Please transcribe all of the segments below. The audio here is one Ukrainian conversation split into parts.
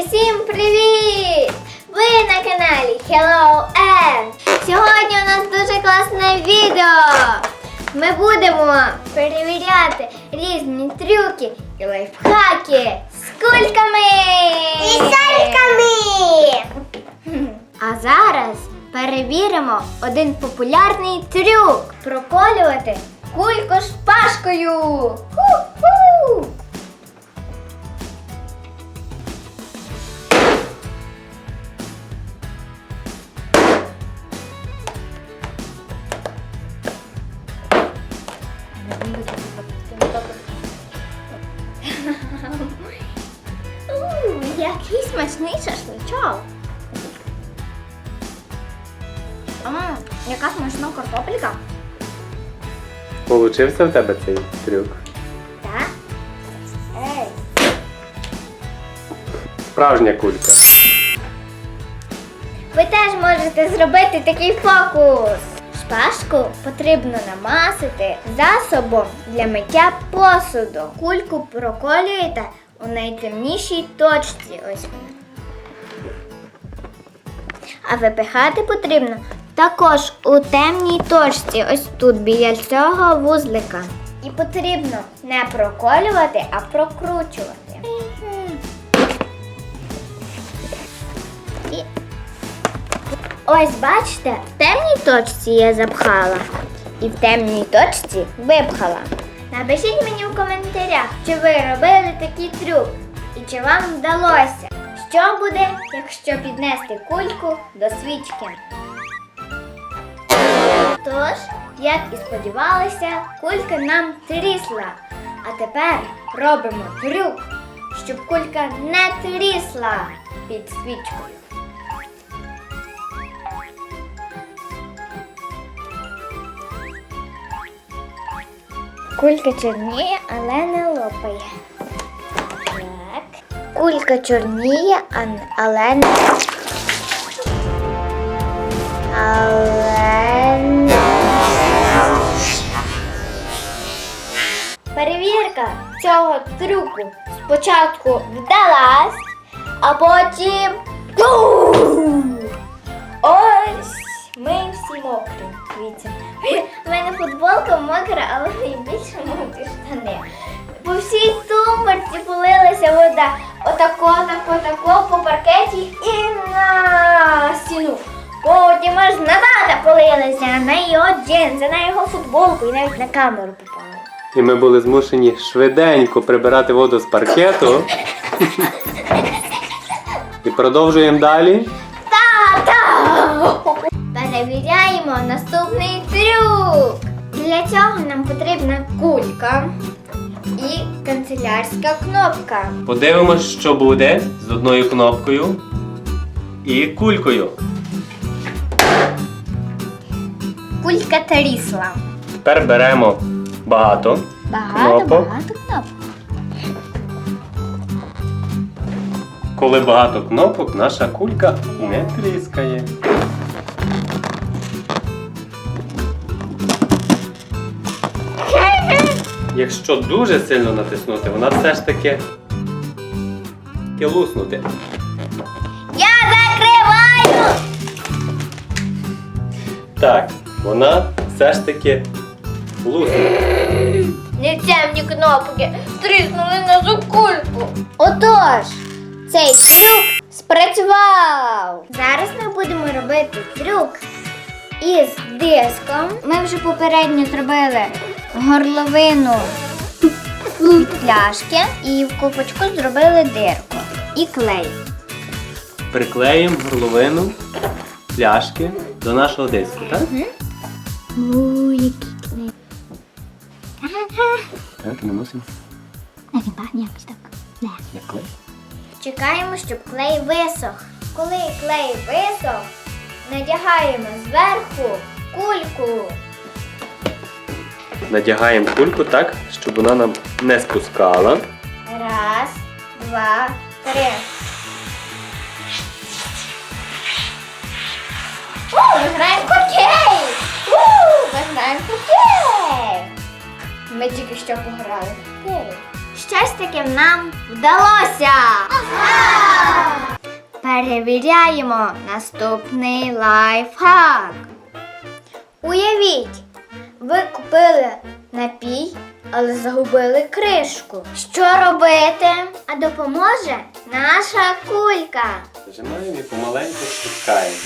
Усім привіт! Ви на каналі Hello N. Сьогодні у нас дуже класне відео. Ми будемо перевіряти різні трюки і лайфхаки з кульками. І сальками. А зараз перевіримо один популярний трюк проколювати кульку шпажкою. Ху-ху! Яка смачна картопелька. Получився в тебе цей трюк? Так? Ей. Справжня кулька. Ви теж можете зробити такий фокус. Шпажку потрібно намасити засобом для миття посуду. Кульку проколюєте у найтемнішій точці. Ось вона. А випихати потрібно також у темній точці, ось тут біля цього вузлика. І потрібно не проколювати, а прокручувати. І Ось бачите, в темній точці я запхала і в темній точці випхала. Напишіть мені в коментарях, чи ви робили такий трюк і чи вам вдалося. Що буде, якщо піднести кульку до свічки? Тож, як і сподівалися, кулька нам трісла. А тепер робимо трюк, щоб кулька не трісла під свічкою. Кулька чорніє, але не лопає. Так. Кулька чорніє, але не. Але цього трюку спочатку вдалась, а потім. Ось ми всі мокрі. Дивіться. У мене футболка мокра, але найбільше мокрі штани. По всій тумбарці полилася вода. Отако, тако, тако по паркеті і на стіну. Потім аж на тата полилася, на його джинси, на його футболку і навіть на камеру попала. І ми були змушені швиденько прибирати воду з паркету. І продовжуємо далі. Тата! Перевіряємо наступний трюк. Для цього нам потрібна кулька і канцелярська кнопка. Подивимось, що буде з одною кнопкою і кулькою. Кулька трісла. Тепер беремо багато. Багато, Кнопок. багато кнопок. Коли багато кнопок, наша кулька не тріскає. Якщо дуже сильно натиснути, вона все ж таки і луснути. Я закриваю! Так, вона все ж таки лусне. Нікчемні кнопки тріснули на цю. Отож, цей трюк спрацював. Зараз ми будемо робити трюк із диском. Ми вже попередньо зробили горловину від пляшки і в купочку зробили дирку і клей. Приклеїмо горловину пляшки до нашого диску, так? Уuu, який клей. Так, ми мусимо А він пахне якось так. Не. як клей. Чекаємо, щоб клей висох. Коли клей висох, надягаємо зверху кульку. Надягаємо кульку так, щоб вона нам не спускала. Раз, два, три. О, ми граємо в хокей! У, Ми граємо в хокей! Ми тільки що пограли щось таки нам вдалося. Перевіряємо наступний лайфхак. Уявіть, ви купили напій, але загубили кришку. Що робити? А допоможе наша кулька. Нажимаємо і помаленьку спускаємо.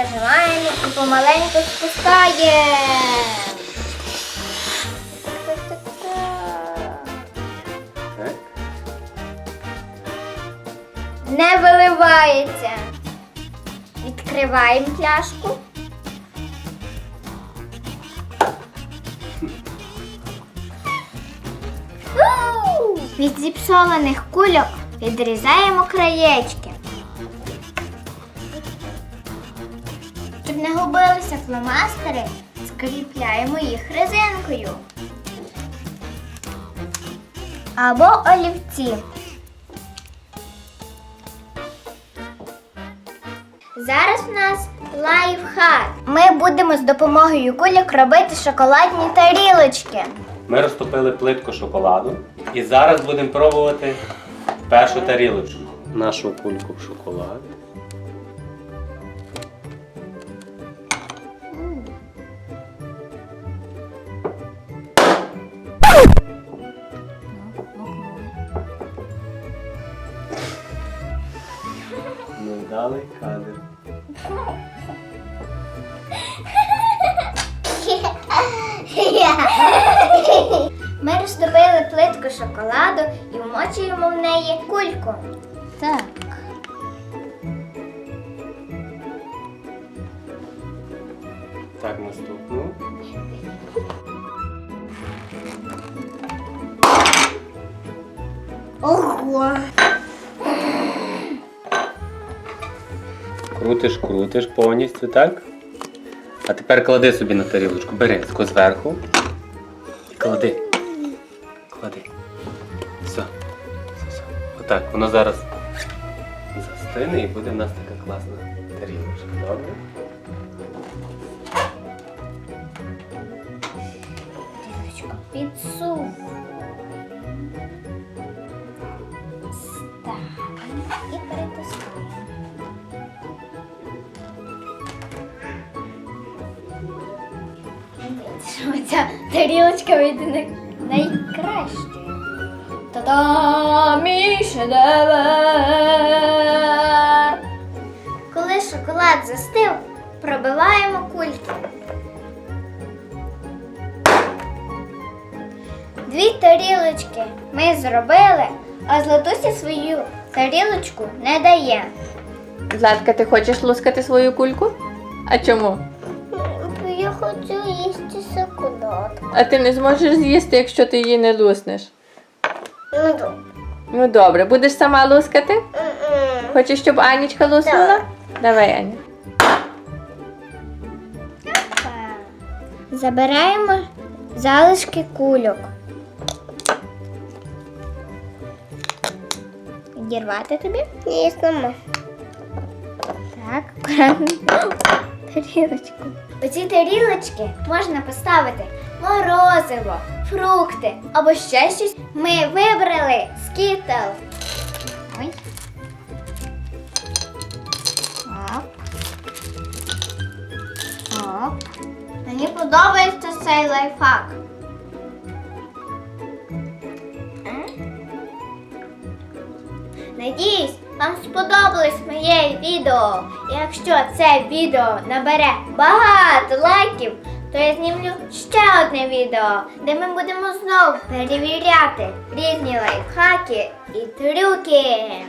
У, і помаленьку спускаємо. Не виливається. Відкриваємо пляшку. Від зіпсованих кульок відрізаємо краєчки. Не губилися фломастери, скріпляємо їх резинкою. Або олівці. Зараз в нас лайфхак. Ми будемо з допомогою кульок робити шоколадні тарілочки. Ми розтопили плитку шоколаду і зараз будемо пробувати першу тарілочку. Нашу кульку в шоколад. Розтопили шоколаду і вмочуємо в неї кульку. Так. Так, наступну. Ого. Крутиш, крутиш повністю, так? А тепер клади собі на тарілочку. Бери зверху. І клади. Клади. Все. Все, все. Отак, воно зараз застине і буде в нас така класна тарілочка. Добре? Підсув. Ставимо і перетискаємо. Що ця тарілочка вийде най- найкращою. Та-да! Мій шедевр! Коли шоколад застив, пробиваємо кульки. Дві тарілочки ми зробили, а Златуся свою тарілочку не дає. Златка, ти хочеш лускати свою кульку? А чому? Я хочу А ти не зможеш з'їсти, якщо ти її не луснеш. Ну добре. Ну добре, будеш сама лускати? Хочеш, щоб Анічка луснула? Давай, Аня. Забираємо залишки кульок. Відірвати тобі? Ні, сама. Так, акуратно. Тарілочку. У ці тарілочки можна поставити морозиво, фрукти або ще щось. Ми вибрали скітл. Ой. Мені подобається цей лайфхак. Надіюсь, вам сподобалось моє відео. Якщо це відео набере багато лайків, то я знімлю ще одне відео, де ми будемо знову перевіряти різні лайфхаки і трюки.